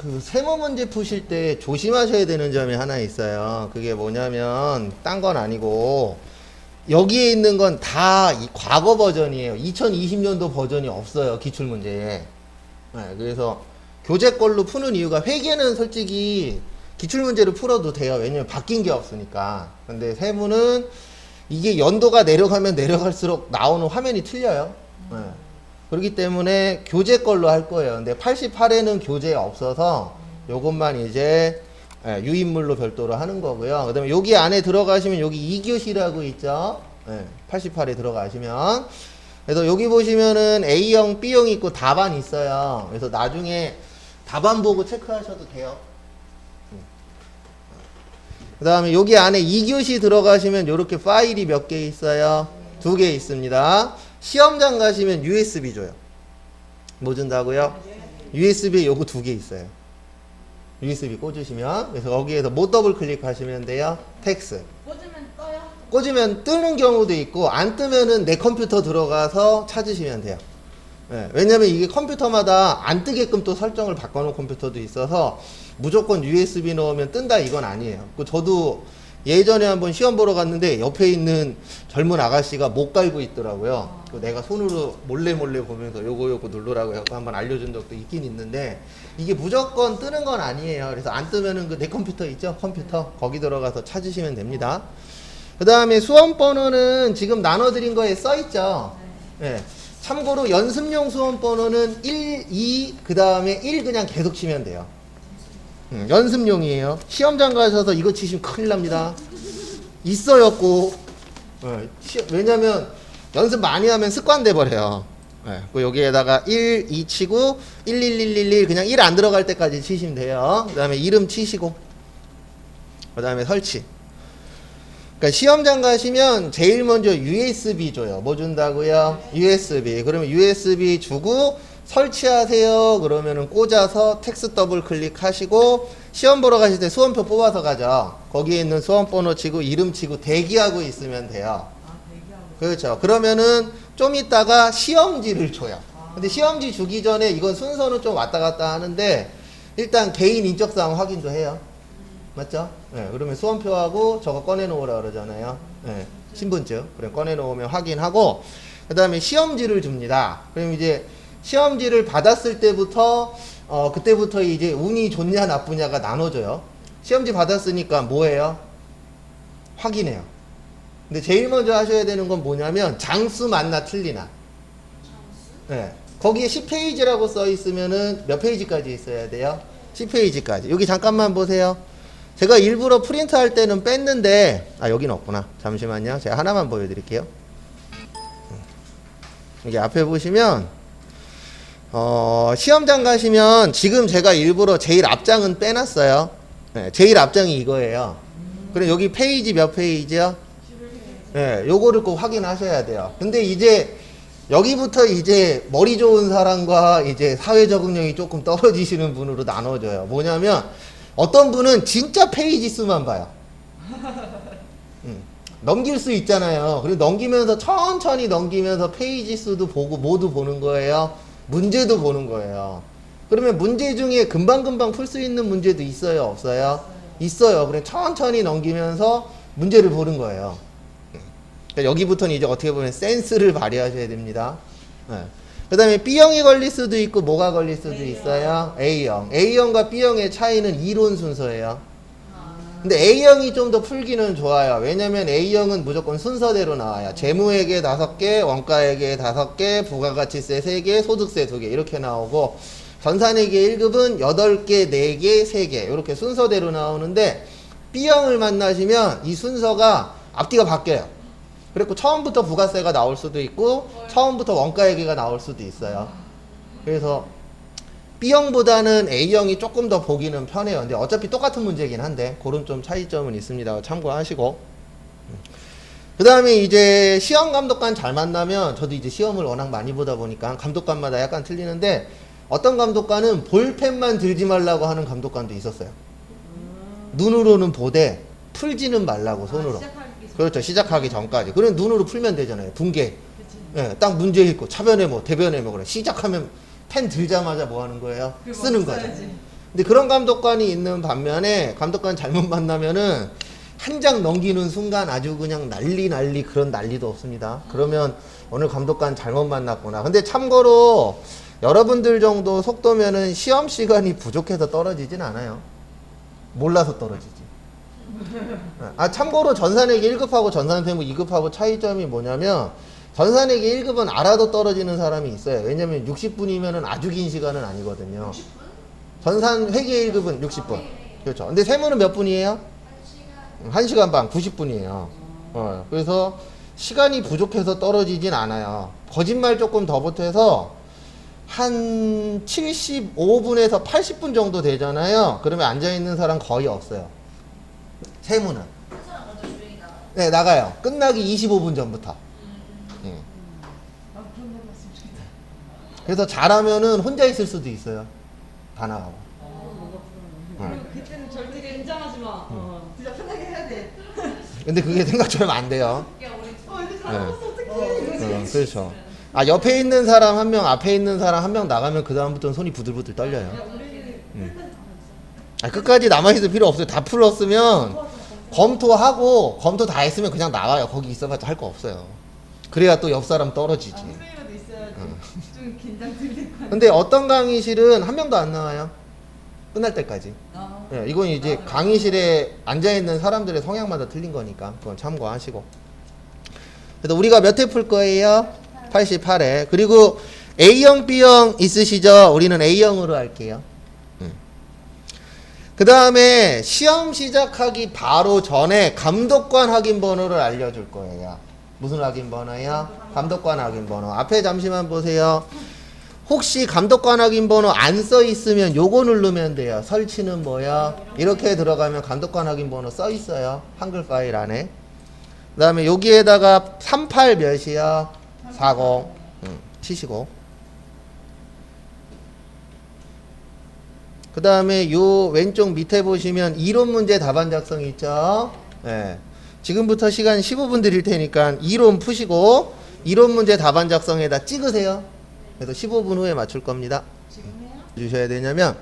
그 세모 문제 푸실 때 조심하셔야 되는 점이 하나 있어요. 그게 뭐냐면 딴 건 아니고 여기에 있는 건 다 과거 버전이에요. 2020년도 버전이 없어요. 기출 문제에. 네, 그래서 교재 걸로 푸는 이유가 회계는 솔직히 기출 문제를 풀어도 돼요. 왜냐면 바뀐 게 없으니까. 근데 세무는 이게 연도가 내려가면 내려갈수록 나오는 화면이 틀려요. 네. 그렇기 때문에 교재 걸로 할 거예요. 근데 88에는 교재 없어서 요것만 이제 예, 유인물로 별도로 하는 거고요. 그 다음에 여기 안에 들어가시면 여기 2교시라고 있죠. 예, 88에 들어가시면. 그래서 여기 보시면은 A형, B형 있고 답안 있어요. 그래서 나중에 답안 보고 체크하셔도 돼요. 그 다음에 여기 안에 2교시 들어가시면 이렇게 파일이 몇 개 있어요? 두 개 있습니다. 시험장 가시면 USB 줘요. 뭐 준다고요? USB 요거 두 개 있어요. USB 꽂으시면 그래서 거기에서 못 더블 클릭하시면 돼요. 텍스. 꽂으면 떠요? 꽂으면 뜨는 경우도 있고 안 뜨면은 내 컴퓨터 들어가서 찾으시면 돼요. 예, 왜냐면 이게 컴퓨터마다 안 뜨게끔 또 설정을 바꿔놓은 컴퓨터도 있어서 무조건 USB 넣으면 뜬다 이건 아니에요. 그 저도 예전에 한번 시험 보러 갔는데 옆에 있는 젊은 아가씨가 못 갈고 있더라고요. 그 내가 손으로 몰래 몰래 보면서 요거 요거 누르라고 해서 한번 알려준 적도 있긴 있는데 이게 무조건 뜨는 건 아니에요. 그래서 안 뜨면은 그 내 컴퓨터 있죠? 컴퓨터 거기 들어가서 찾으시면 됩니다. 그 다음에 수험 번호는 지금 나눠드린 거에 써 있죠? 예. 참고로 연습용 수험 번호는 1, 2, 그 다음에 1 그냥 계속 치면 돼요. 음, 연습용이에요. 시험장 가셔서 이거 치시면 큰일 납니다. 있어요, 꼭. 예, 시- 왜냐면 연습 많이 하면 습관돼 버려요. 예, 그 여기에다가 1, 2 치고 1, 1, 1, 1, 1 그냥 1 안 들어갈 때까지 치시면 돼요. 그 다음에 이름 치시고 그 다음에 설치. 그러니까 시험장 가시면 제일 먼저 USB 줘요. 뭐 준다고요? USB. 그러면 USB 주고 설치하세요. 그러면은 꽂아서 텍스 더블 클릭하시고 시험 보러 가실 때 수험표 뽑아서 가죠. 거기에 있는 수험 번호 치고 이름 치고 대기하고 있으면 돼요. 아 대기하고 그렇죠. 그러면은 좀 있다가 시험지를 줘요. 근데 시험지 주기 전에 이건 순서는 좀 왔다 갔다 하는데 일단 개인 인적사항 확인도 해요. 맞죠? 네, 그러면 수험표하고 저거 꺼내놓으라 그러잖아요. 네, 신분증. 그럼 꺼내놓으면 확인하고 그 다음에 시험지를 줍니다. 그럼 이제 시험지를 받았을 때부터 어 그때부터 이제 운이 좋냐 나쁘냐가 나눠져요. 시험지 받았으니까 뭐예요? 확인해요. 근데 제일 먼저 하셔야 되는 건 뭐냐면 장수 맞나 틀리나. 네. 거기에 10페이지라고 써 있으면은 몇 페이지까지 있어야 돼요? 10페이지까지. 여기 잠깐만 보세요. 제가 일부러 프린트 할 때는 뺐는데, 아, 여긴 없구나. 잠시만요. 제가 하나만 보여드릴게요. 여기 앞에 보시면, 어, 시험장 가시면 지금 제가 일부러 제일 앞장은 빼놨어요. 네, 제일 앞장이 이거예요. 그럼 여기 페이지 몇 페이지요? 예, 요거를 꼭 확인하셔야 돼요. 근데 이제 여기부터 이제 머리 좋은 사람과 이제 사회 적응력이 조금 떨어지시는 분으로 나눠져요. 뭐냐면 어떤 분은 진짜 페이지 수만 봐요. 음, 넘길 수 있잖아요. 그리고 넘기면서 천천히 넘기면서 페이지 수도 보고 모두 보는 거예요. 문제도 보는 거예요. 그러면 문제 중에 금방금방 풀 수 있는 문제도 있어요, 없어요? 있어요. 그래 천천히 넘기면서 문제를 보는 거예요. 그러니까 여기부터는 이제 어떻게 보면 센스를 발휘하셔야 됩니다. 그 다음에 B형이 걸릴 수도 있고 뭐가 걸릴 수도 있어요? A형. A형과 B형의 차이는 이론 순서예요. 근데 A형이 좀 더 풀기는 좋아요. 왜냐면 A형은 무조건 순서대로 나와요. 재무회계 다섯 개, 원가회계 다섯 개, 부가가치세 세 개, 소득세 두개 이렇게 나오고 전산회계 1급은 여덟 개, 네 개, 세개 이렇게 순서대로 나오는데 B형을 만나시면 이 순서가 앞뒤가 바뀌어요. 그리고 처음부터 부가세가 나올 수도 있고 처음부터 원가회계가 나올 수도 있어요. 그래서 B형보다는 A형이 조금 더 보기는 편해요. 근데 어차피 똑같은 문제긴 한데 그런 좀 차이점은 있습니다. 참고하시고. 그 다음에 이제 시험 감독관 잘 만나면 저도 이제 시험을 워낙 많이 보다 보니까 감독관마다 약간 틀리는데 어떤 감독관은 볼펜만 들지 말라고 하는 감독관도 있었어요. 눈으로는 보되 풀지는 말라고 손으로. 아, 시작하기 전 그렇죠. 시작하기 전까지. 그럼 눈으로 풀면 되잖아요. 붕괴. 예, 딱 문제 읽고 차변에 뭐 대변에 뭐 그래. 시작하면 펜 들자마자 뭐 하는 거예요? 쓰는 거죠. 근데 그런 감독관이 있는 반면에 감독관 잘못 만나면은 한 장 넘기는 순간 아주 그냥 난리 난리 그런 난리도 없습니다. 그러면 오늘 감독관 잘못 만났구나. 근데 참고로 여러분들 정도 속도면은 시험 시간이 부족해서 떨어지진 않아요. 몰라서 떨어지지. 아 참고로 전산회계 1급하고 전산세무 2급하고 차이점이 뭐냐면 전산회계 1급은 알아도 떨어지는 사람이 있어요. 왜냐면 60분이면은 아주 긴 시간은 아니거든요. 전산 회계 1급은 60분. 그렇죠. 근데 세무는 몇 분이에요? 1시간 반 90분이에요. 어, 그래서 시간이 부족해서 떨어지진 않아요. 거짓말 조금 더 보태서 한 75분에서 80분 정도 되잖아요. 그러면 앉아있는 사람 거의 없어요. 세무는. 네, 나가요. 끝나기 25분 전부터. 예. 아 그런 거 봤으면 좋겠다. 그래서 잘하면은 혼자 있을 수도 있어요. 다 나가고. 네. 그리고 그때는 절대 긴장하지 마. 어. 진짜 편하게 해야 돼. 근데 그게 생각처럼 안 돼요. 어 이제 잘하고 있어 어떡해. 어, 그렇죠. 아, 옆에 있는 사람 한 명, 앞에 있는 사람 한 명 나가면 그 다음부터는 손이 부들부들 떨려요. 야 우리 음. 아, 끝까지 남아 있을 필요 없어요. 다 풀었으면 검토하고 검토 다 했으면 그냥 나와요. 거기 있어봤자 할거 없어요. 그래야 또 옆 사람 떨어지지. 좀 긴장 들릴 거 근데 어떤 강의실은 한 명도 안 나와요. 끝날 때까지. 아. 예, 이건 이제 강의실에 앉아 있는 사람들의 성향마다 틀린 거니까 그건 참고하시고. 그래서 우리가 몇 회 풀 거예요? 88회. 그리고 A형, B형 있으시죠? 우리는 A형으로 할게요. 그 다음에 시험 시작하기 바로 전에 감독관 확인 번호를 알려줄 거예요. 무슨 확인 번호요? 감독관 확인 번호. 앞에 잠시만 보세요. 혹시 감독관 확인 번호 안 써 있으면 요거 누르면 돼요. 설치는 뭐야? 이렇게 들어가면 감독관 확인 번호 써 있어요. 한글 파일 안에. 그 다음에 여기에다가 38 몇이야? 40. 응, 치시고. 그 다음에 요 왼쪽 밑에 보시면 이론 문제 답안 작성 있죠? 예. 지금부터 시간 15분 드릴 테니까 이론 푸시고 이론 문제 답안 작성에다 찍으세요. 그래서 15분 후에 맞출 겁니다. 주셔야 되냐면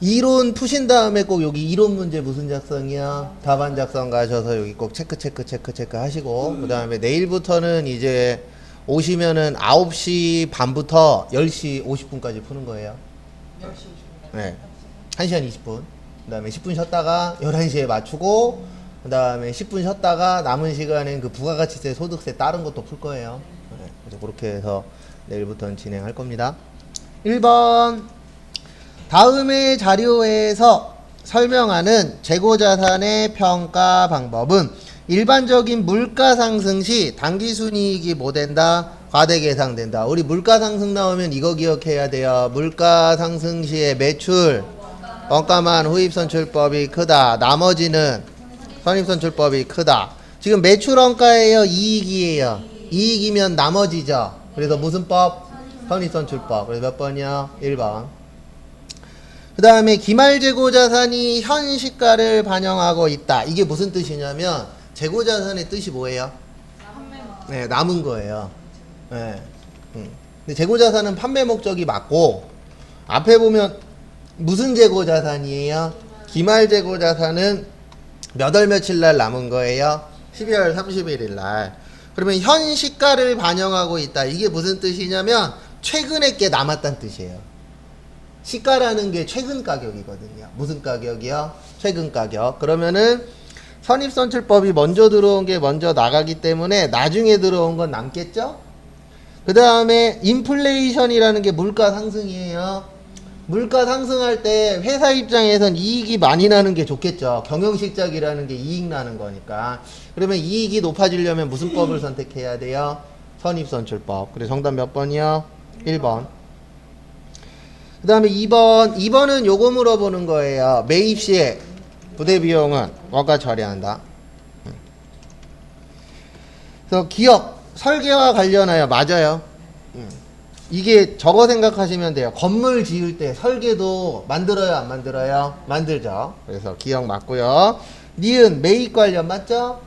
이론 푸신 다음에 꼭 여기 이론 문제 무슨 작성이야? 답안 작성 가셔서 여기 꼭 체크 체크 체크 체크 하시고 그다음에 내일부터는 이제 오시면은 9시 반부터 10시 50분까지 푸는 거예요. 10시 50분. 네. 1시간 20분. 그다음에 10분 쉬었다가 11시에 맞추고 그 다음에 10분 쉬었다가 남은 시간엔 그 부가가치세, 소득세 다른 것도 풀 거예요. 네. 그렇게 해서 내일부터는 진행할 겁니다. 1번 다음의 자료에서 설명하는 재고자산의 평가 방법은 일반적인 물가 상승 시 당기순이익이 뭐 된다? 과대 계상된다. 우리 물가 상승 나오면 이거 기억해야 돼요. 물가 상승 시의 매출, 원가만 후입 선출법이 크다. 나머지는 선입선출법이 크다. 지금 매출 원가예요? 이익이에요? 이익이면 나머지죠. 그래서 무슨 법? 선입선출법. 그래서 몇 번이요? 1번. 그 다음에 기말재고자산이 현 시가를 반영하고 있다. 이게 무슨 뜻이냐면 재고자산의 뜻이 뭐예요? 네, 남은 거예요. 네. 음. 근데 재고자산은 판매 목적이 맞고 앞에 보면 무슨 재고자산이에요? 기말재고자산은 몇 월 며칠 날 남은 거예요? 12월 31일 날. 그러면 현 시가를 반영하고 있다. 이게 무슨 뜻이냐면 최근에 게 남았다는 뜻이에요. 시가라는 게 최근 가격이거든요. 무슨 가격이요? 최근 가격. 그러면은 선입선출법이 먼저 들어온 게 먼저 나가기 때문에 나중에 들어온 건 남겠죠? 그 다음에 인플레이션이라는 게 물가 상승이에요. 물가 상승할 때 회사 입장에선 이익이 많이 나는 게 좋겠죠. 경영실적이라는 게 이익 나는 거니까. 그러면 이익이 높아지려면 무슨 법을 선택해야 돼요? 선입선출법. 그래 정답 몇 번이요? 1번. 그 다음에 2번, 2번은 요거 물어보는 거예요. 매입 시에 부대 비용은 원가 처리한다. 그래서 기업 설계와 관련하여 맞아요. 음. 이게 저거 생각하시면 돼요. 건물 지을 때 설계도 만들어요, 안 만들어요? 만들죠. 그래서 기억 맞고요. 니은 매입 관련 맞죠?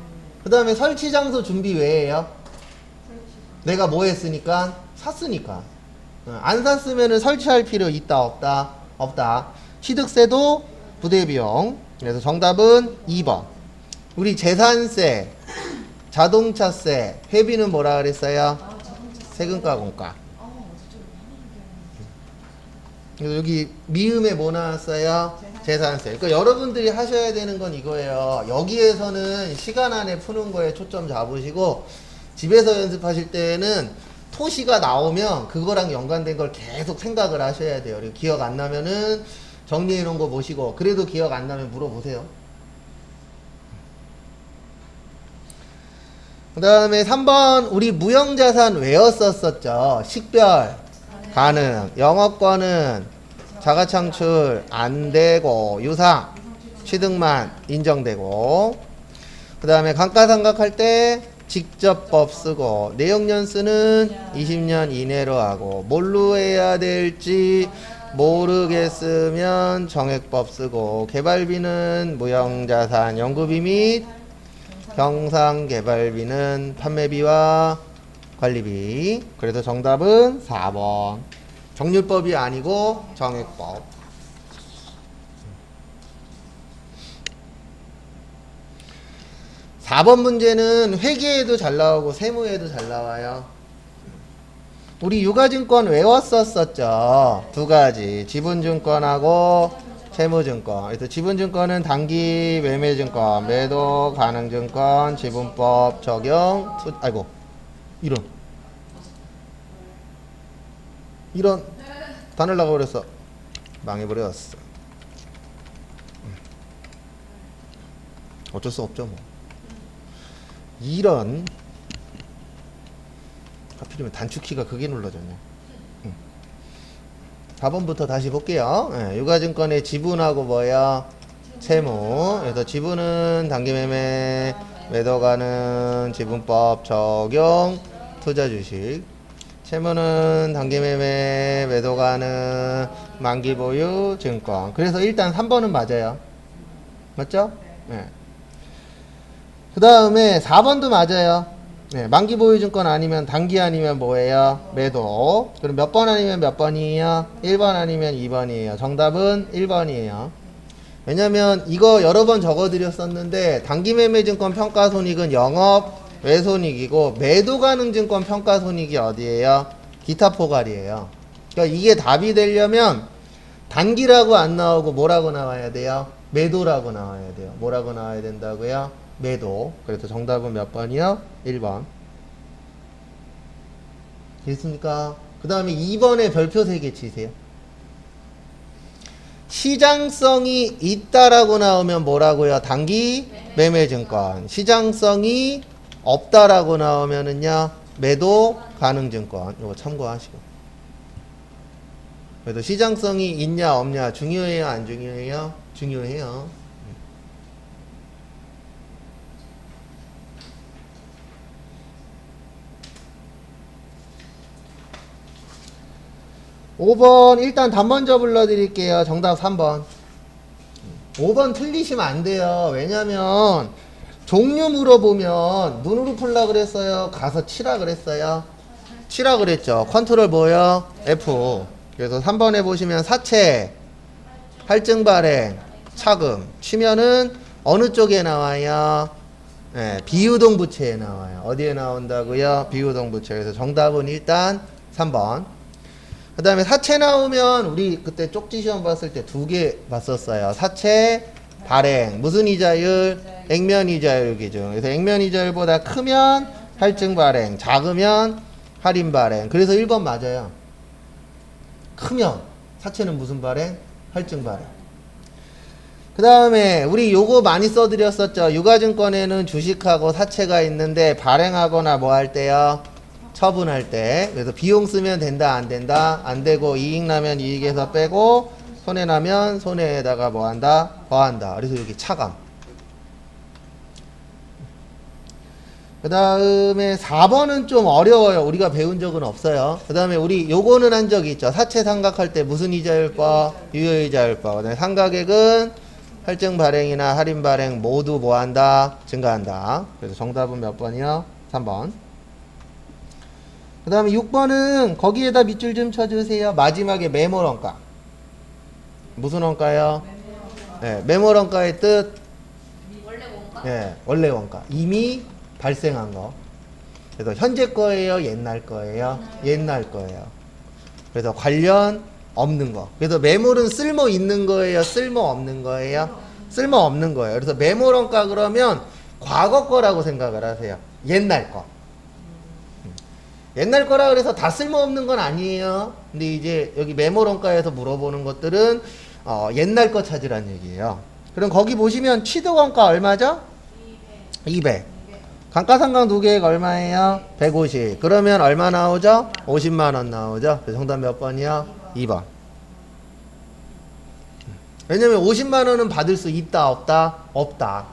그 다음에 설치 장소 준비 왜예요? 내가 뭐 했으니까? 샀으니까. 어, 안 샀으면은 설치할 필요 있다 없다 없다. 취득세도 부대 비용. 그래서 정답은 2번. 우리 재산세, 자동차세, 회비는 뭐라 그랬어요? 세금과 공과. 그래서 여기 미음에 뭐 나왔어요? 재산세. 그러니까 여러분들이 하셔야 되는 건 이거예요. 여기에서는 시간 안에 푸는 거에 초점 잡으시고 집에서 연습하실 때는 토시가 나오면 그거랑 연관된 걸 계속 생각을 하셔야 돼요. 그리고 기억 안 나면은 정리해 놓은 거 보시고 그래도 기억 안 나면 물어보세요. 그 다음에 3번 우리 무형자산 외웠었었죠. 식별 가능, 영업권은 자가 창출 안 되고 유상 취득만 인정되고. 그 다음에 감가상각 할 때 직접법 쓰고 내용연수는 20년 이내로 하고 뭘로 해야 될지 모르겠으면 정액법 쓰고 개발비는 무형자산 연구비 및 경상개발비는 판매비와 관리비. 그래서 정답은 4번. 정률법이 아니고 정액법. 사 번 문제는 회계에도 잘 나오고 세무에도 잘 나와요. 우리 유가증권 외웠었었죠. 두 가지. 지분증권하고 채무증권. 그래서 지분증권은 단기 매매증권, 매도 가능증권, 지분법 적용, 투, 아이고, 이런. 이런. 다 날라가 버렸어. 망해버렸어. 음. 어쩔 수 없죠, 뭐. 이런. 하필이면 단축키가 그게 눌러졌네. 4번부터 다시 볼게요. 예, 유가증권의 지분하고 뭐야? 채무. 그래서 지분은 단기매매, 매도가는 지분법 적용, 투자 주식. 채무는 단기매매, 매도가는 만기보유, 증권. 그래서 일단 3번은 맞아요. 맞죠? 예. 그 다음에 4번도 맞아요. 네, 만기 보유 증권 아니면 단기 아니면 뭐예요? 매도. 그럼 몇 번 아니면 몇 번이에요? 1번 아니면 2번이에요. 정답은 1번이에요. 왜냐면 이거 여러 번 적어 드렸었는데 단기 매매 증권 평가 손익은 영업 외손익이고 매도 가능 증권 평가 손익이 어디예요? 기타 포괄이에요. 그러니까 이게 답이 되려면 단기라고 안 나오고 뭐라고 나와야 돼요? 매도라고 나와야 돼요. 뭐라고 나와야 된다고요? 매도. 그래서 정답은 몇 번이요? 1번. 됐습니까? 그 다음에 2번에 별표 3개 치세요. 시장성이 있다라고 나오면 뭐라고요? 단기 매매증권. 시장성이 없다라고 나오면은요, 매도 가능증권. 이거 참고하시고. 그래도 시장성이 있냐 없냐 중요해요 안 중요해요? 중요해요. 5번 일단 단번져 불러드릴게요. 정답 3번. 5번 틀리시면 안 돼요. 왜냐면 종류 물어보면 눈으로 풀라 그랬어요. 가서 치라 그랬어요. 치라 그랬죠. 컨트롤 뭐요? F. 그래서 3번에 보시면 사채, 할증 발행, 차금 치면은 어느 쪽에 나와요? 네, 비유동 부채에 나와요. 어디에 나온다고요? 비유동 부채. 그래서 정답은 일단 3번. 그 다음에 사채 나오면 우리 그때 쪽지 시험 봤을 때 두 개 봤었어요. 사채, 발행. 무슨 이자율? 액면 이자율 기준. 그래서 액면 이자율보다 크면 할증 발행, 작으면 할인 발행. 그래서 1번 맞아요. 크면 사채는 무슨 발행? 할증 발행. 그 다음에 우리 요거 많이 써드렸었죠. 유가증권에는 주식하고 사채가 있는데 발행하거나 뭐 할 때요. 처분할 때 그래서 비용 쓰면 된다 안 된다 안 되고 이익 나면 이익에서 빼고 손해 나면 손해에다가 뭐 한다? 더한다. 그래서 여기 차감. 그 다음에 4번은 좀 어려워요. 우리가 배운 적은 없어요. 그 다음에 우리 요거는 한 적이 있죠. 사채 상각할 때 무슨 이자율법 유효이자율법 그 다음에 상가액은 할증 발행이나 할인 발행 모두 뭐 한다? 증가한다. 그래서 정답은 몇 번이요? 3번. 그 다음에 6번은 거기에다 밑줄 좀 쳐주세요. 마지막에 메모런가. 무슨 원가요? 네, 매몰 원가의 뜻 원래 뭔가? 예, 원래 원가. 이미 발생한 거. 그래서 현재 거예요, 옛날 거예요? 옛날 거예요. 그래서 관련 없는 거. 그래서 매몰은 쓸모 있는 거예요, 쓸모 없는 거예요? 쓸모 없는 거예요. 그래서 매몰 원가 그러면 과거 거라고 생각을 하세요. 옛날 거. 음. 옛날 거라 그래서 다 쓸모 없는 건 아니에요. 근데 이제 여기 매몰 원가에서 물어보는 것들은 어, 옛날 거 찾으란 얘기예요. 그럼 거기 보시면 취득 원가 얼마죠? 200. 감가상각 두 개가 얼마예요? 150. 그러면 얼마 나오죠? 50만 원 나오죠? 그래서 정답 몇 번이요? 2번. 왜냐면 50만 원은 받을 수 있다 없다? 없다.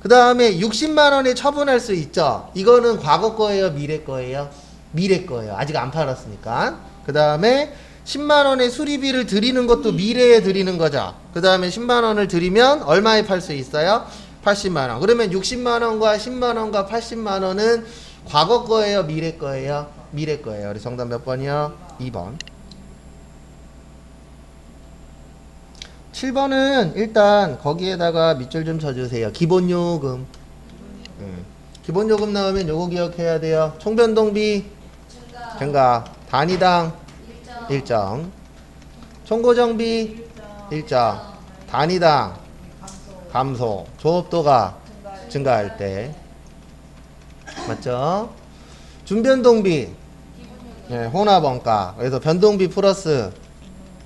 그 다음에 60만 원에 처분할 수 있죠. 이거는 과거 거예요, 미래 거예요? 미래 거예요. 아직 안 팔았으니까. 그 다음에 10만 원의 수리비를 드리는 것도 미래에 드리는 거죠. 그 다음에 10만 원을 드리면 얼마에 팔 수 있어요? 80만 원. 그러면 60만 원과 10만 원과 80만 원은 과거 거예요, 미래 거예요? 미래 거예요. 그래서 정답 몇 번이요? 2번. 7번은 일단 거기에다가 밑줄 좀 쳐주세요. 기본 요금. 음. 기본 요금 나오면 요거 기억해야 돼요. 총변동비 증가. 단위당 일정. 총고정비 일정, 단위당 감소, 조업도가 증가할 때 맞죠? 준변동비 예, 혼합원가 그래서 변동비 플러스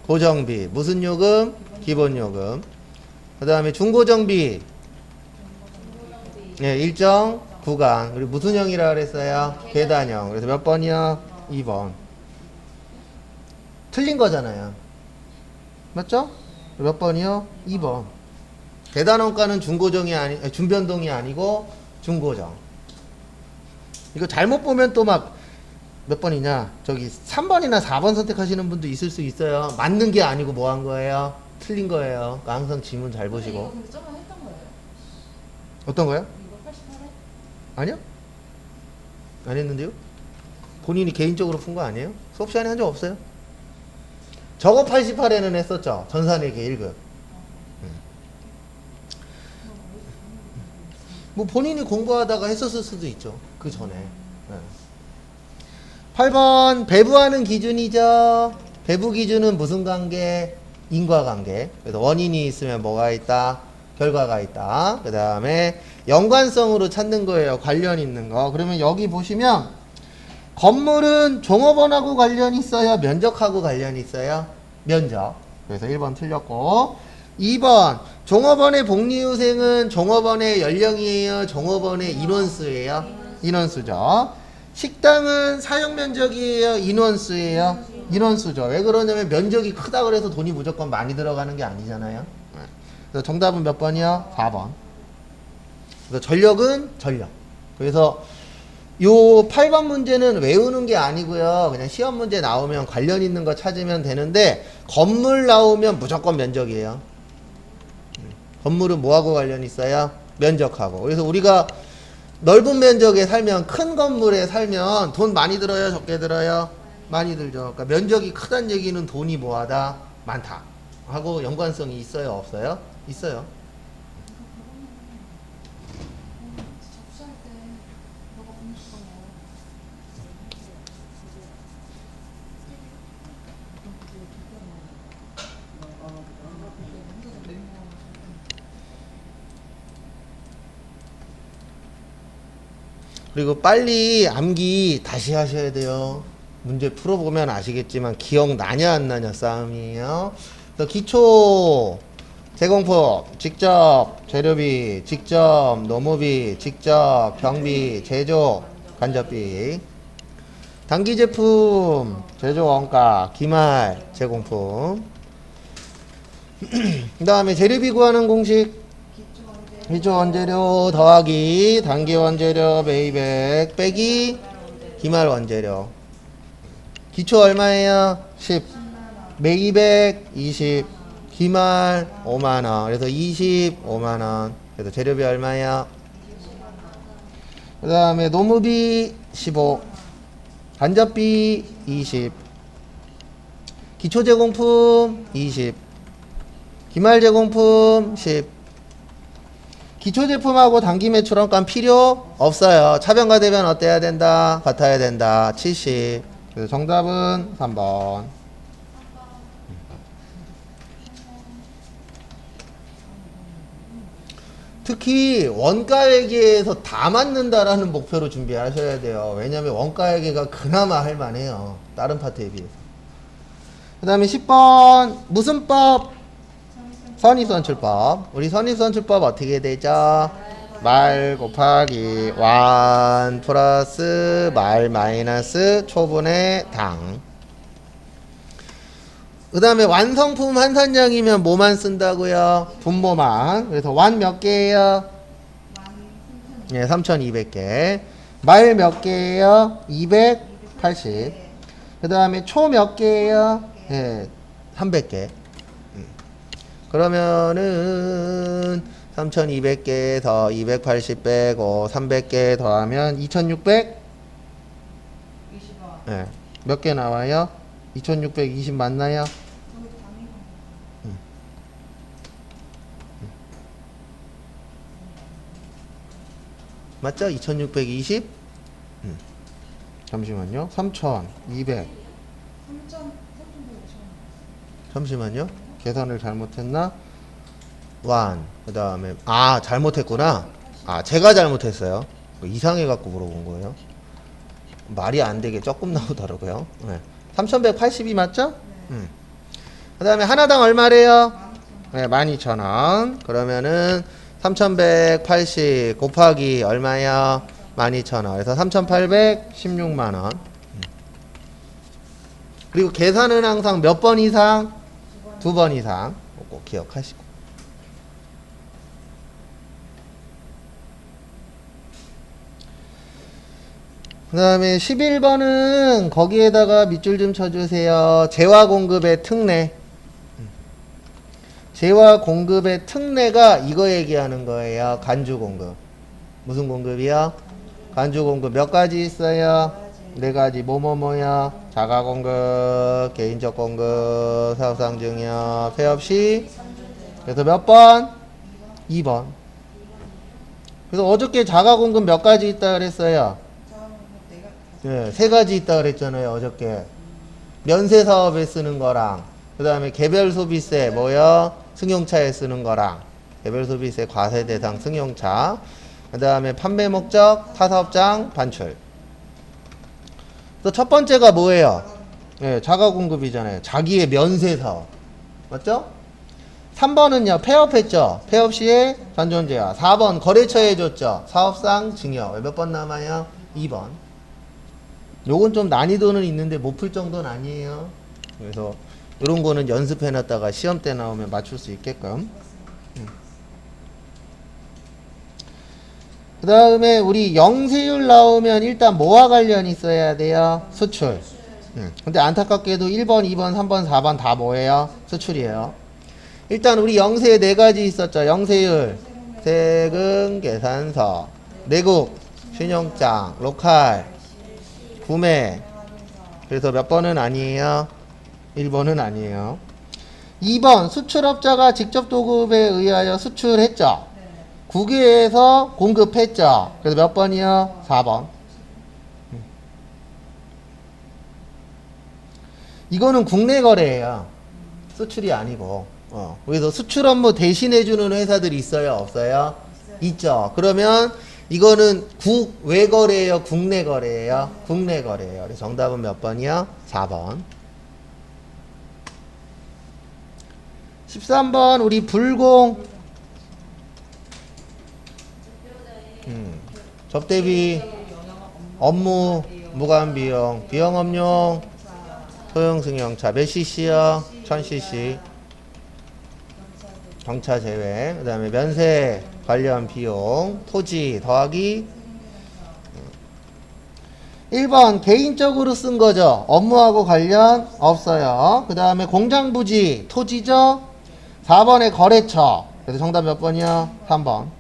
고정비 무슨 요금? 기본 요금 그 다음에 중고정비 예, 일정 구간 그리고 무슨 형이라 그랬어요? 계단형 그래서 몇 번이요? 2번. 틀린 거잖아요. 맞죠? 몇 번이요? 2번. 계단원가는 중고정이 아니 준변동이 아니고 중고정. 이거 잘못 보면 또 막 몇 번이냐? 저기 3번이나 4번 선택하시는 분도 있을 수 있어요. 맞는 게 아니고 뭐 한 거예요? 틀린 거예요. 그러니까 항상 지문 잘 보시고? 어떤 거요? 이거 88회? 아니요? 안 했는데요 본인이 개인적으로 푼 거 아니에요 수업 시간에 한 적 없어요 저거 88에는 했었죠 전산회계 1급 뭐 본인이 공부하다가 했었을 수도 있죠. 그 전에. 네. 8번 배부하는 기준이죠. 배부 기준은 무슨 관계? 인과관계. 그래서 원인이 있으면 뭐가 있다? 결과가 있다. 그 다음에 연관성으로 찾는 거예요. 관련 있는 거. 그러면 여기 보시면 건물은 종업원하고 관련 있어요? 면적하고 관련 있어요? 면적. 그래서 1번 틀렸고 2번 종업원의 복리후생은 종업원의 연령이에요? 종업원의 인원수예요? 인원수죠. 식당은 사용 면적이에요? 인원수예요? 인원수죠. 왜 그러냐면 면적이 크다 그래서 돈이 무조건 많이 들어가는 게 아니잖아요. 네. 그래서 정답은 몇 번이요? 4번. 그래서 전력은 전력. 그래서 요 8번 문제는 외우는 게 아니고요. 그냥 시험 문제 나오면 관련 있는 거 찾으면 되는데 건물 나오면 무조건 면적이에요. 음, 건물은 뭐하고 관련 있어요? 면적하고. 그래서 우리가 넓은 면적에 살면 큰 건물에 살면 돈 많이 들어요, 적게 들어요? 많이 들죠. 그러니까 면적이 크다는 얘기는 돈이 뭐하다? 많다. 하고 연관성이 있어요, 없어요? 있어요. 접수할 때 너가 보내줬던 거. 그리고 빨리 암기 다시 하셔야 돼요. 문제 풀어보면 아시겠지만 기억나냐 안 나냐 싸움이에요. 그래서 기초 제공법 직접 재료비 직접 노무비 직접 경비 제조 간접비 단기 제품 제조 원가 기말 제공품 그 다음에 재료비 구하는 공식 기초 원재료 더하기 단기 원재료 베이백 빼기 기말 원재료. 기초 얼마예요? 10 메이백 20 기말 5만원. 그래서 25만원. 그래서 재료비 얼마예요? 그 다음에 노무비 15 간접비 20 기초 제공품 20 기말 제공품 10. 기초 제품하고 단기 매 출원가 필요 없어요. 차변과 대변 어때야 된다? 같아야 된다. 70. 그래서 정답은 3번. 특히 원가회계에서 다 맞는다라는 목표로 준비하셔야 돼요. 왜냐하면 원가회계가 그나마 할만해요. 다른 파트에 비해서. 그 다음에 10번 무슨 법? 선입선출법. 우리 선입선출법 어떻게 되죠? 말 곱하기 완 플러스 말 마이너스 초분의 당. 그 다음에 완성품 한산량이면 뭐만 쓴다고요? 분모만. 그래서 완 몇 개예요? 예, 3200개. 말 몇 개예요? 280. 그 다음에 초 몇 개예요? 예, 300개. 음. 그러면은 3200개 더 280 빼고 300개 더하면 2600? 20원. 예. 몇개 나와요? 2620 맞나요? 음. 맞죠? 2620? 음. 잠시만요. 3200. 3천, 3천 잠시만요. 계산을 잘못했나? 완. 그 다음에, 아, 잘못했구나. 아, 제가 잘못했어요. 이상해갖고 물어본 거예요. 말이 안 되게 조금 나오더라고요. 네. 3180이 맞죠? 음. 그 다음에 하나당 얼마래요? 네, 12,000원. 그러면은 3180 곱하기 얼마야? 12,000원. 그래서 3,816만원. 음. 그리고 계산은 항상 몇 번 이상? 두 번 이상. 꼭 기억하시고. 그 다음에 11번은 거기에다가 밑줄 좀 쳐주세요. 재화 공급의 특례. 재화 공급의 특례가 이거 얘기하는 거예요. 간주 공급. 무슨 공급이요? 간주 공급 몇 가지 있어요? 네 가지. 뭐뭐뭐요? 자가 공급, 개인적 공급, 사업상 증여, 폐업 시. 그래서 몇 번? 2번. 그래서 어저께 자가 공급 몇 가지 있다 그랬어요? 예, 세 가지 있다 그랬잖아요, 어저께. 면세 사업에 쓰는 거랑, 그 다음에 개별 소비세, 뭐요? 승용차에 쓰는 거랑, 개별 소비세 과세 대상 승용차, 그 다음에 판매 목적, 타사업장, 반출. 또첫 번째가 뭐예요? 예, 자가 공급이잖아요. 자기의 면세 사업. 맞죠? 3번은요, 폐업했죠? 폐업 시에 전존제와. 4번, 거래처에 줬죠? 사업상 증여. 몇 번 남아요? 2번. 요건 좀 난이도는 있는데 못 풀 정도는 아니에요. 그래서 이런 거는 연습해 놨다가 시험 때 나오면 맞출 수 있게끔. 그 다음에 우리 영세율 나오면 일단 뭐와 관련이 있어야 돼요? 수출. 음. 근데 안타깝게도 1번, 2번, 3번, 4번 다 뭐예요? 수출이에요. 일단 우리 영세 네 가지 있었죠. 영세율, 세금, 계산서, 내국, 신용장, 로컬, 구매. 그래서 몇 번은 아니에요? 1번은 아니에요. 2번 수출업자가 직접 도급에 의하여 수출했죠. 국외에서 공급했죠. 그래서 몇 번이요? 4번. 음. 이거는 국내 거래예요. 수출이 아니고. 어. 그래서 수출 업무 대신해주는 회사들이 있어요? 없어요? 있죠. 그러면 이거는 국외 거래예요? 국내 거래예요? 국내 거래예요. 정답은 몇 번이요? 4번. 13번 우리 불공 음, 접대비 업무 무관 비용 비용 업용 소형 승용차 몇 cc요? 1000cc 경차 제외 그 다음에 면세 관련 비용 토지 더하기. 1번 개인적으로 쓴 거죠. 업무하고 관련 없어요. 그 다음에 공장 부지 토지죠. 4번에 거래처. 그래서 정답 몇 번이요? 3번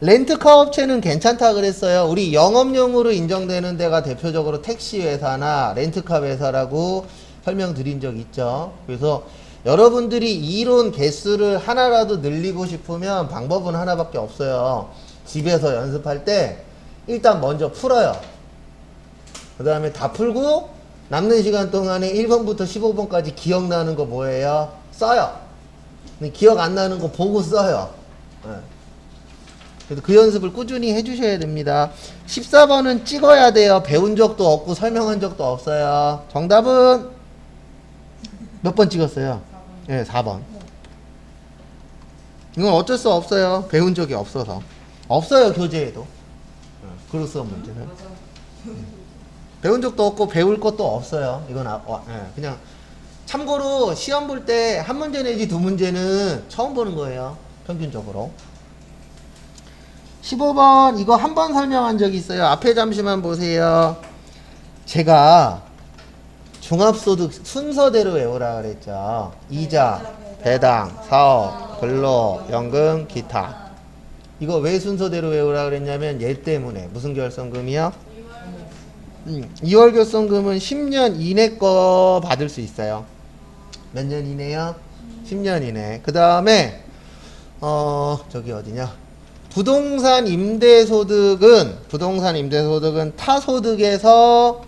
렌트카 업체는 괜찮다 그랬어요. 우리 영업용으로 인정되는 데가 대표적으로 택시 회사나 렌트카 회사라고 설명드린 적 있죠. 그래서 여러분들이 이론 개수를 하나라도 늘리고 싶으면 방법은 하나밖에 없어요. 집에서 연습할 때 일단 먼저 풀어요. 그 다음에 다 풀고 남는 시간 동안에 1번부터 15번까지 기억나는 거 뭐예요? 써요. 기억 안 나는 거 보고 써요. 예. 그래서 그 연습을 꾸준히 해주셔야 됩니다. 14번은 찍어야 돼요. 배운 적도 없고 설명한 적도 없어요. 정답은 몇 번 찍었어요? 예, 4번. 이건 어쩔 수 없어요. 배운 적이 없어서. 없어요, 교재에도. 예, 그로서 문제는. 음. 배운 적도 없고 배울 것도 없어요. 이건 아, 어, 예, 그냥 참고로 시험 볼 때 한 문제 내지 두 문제는 처음 보는 거예요. 평균적으로. 15번 이거 한 번 설명한 적이 있어요. 앞에 잠시만 보세요. 제가 종합소득 순서대로 외우라 그랬죠. 이자, 배당, 사업, 근로, 연금, 기타. 이거 왜 순서대로 외우라 그랬냐면 얘 때문에 무슨 결성금이요? 음, 2월 결성금은 10년 이내 거 받을 수 있어요. 몇 년 이내요? 10년 이내. 그 다음에 어 저기 어디냐? 부동산 임대소득은 부동산 임대소득은 타소득에서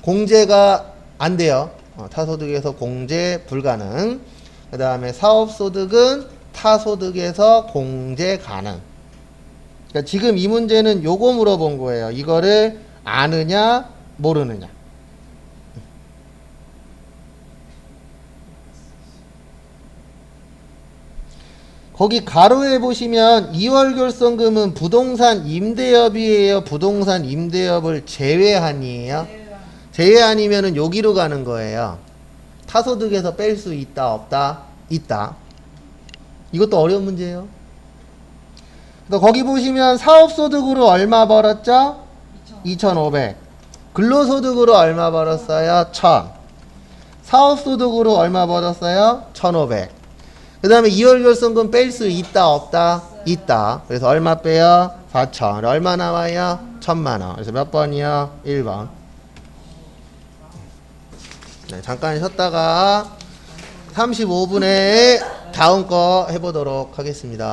공제가 안 돼요. 어, 타소득에서 공제 불가능. 그 다음에 사업소득은 타소득에서 공제 가능. 그러니까 지금 이 문제는 요거 물어본 거예요. 이거를 아느냐 모르느냐. 거기 가로에 보시면 2월 결성금은 부동산 임대업이에요. 부동산 임대업을 제외한이에요. 제외한이면은 여기로 가는 거예요. 타소득에서 뺄 수 있다 없다 있다. 이것도 어려운 문제예요. 그러니까 거기 보시면 사업소득으로 얼마 벌었죠? 2,500. 근로소득으로 얼마 벌었어요? 1,000. 사업소득으로 얼마 벌었어요? 1,500. 그 다음에 2월 결성금 뺄 수 있다 없다? 있다. 그래서 얼마 빼요? 4천. 얼마 나와요? 1천만 원. 그래서 몇 번이요? 1번. 네, 잠깐 쉬었다가 35분에 다음 거 해보도록 하겠습니다.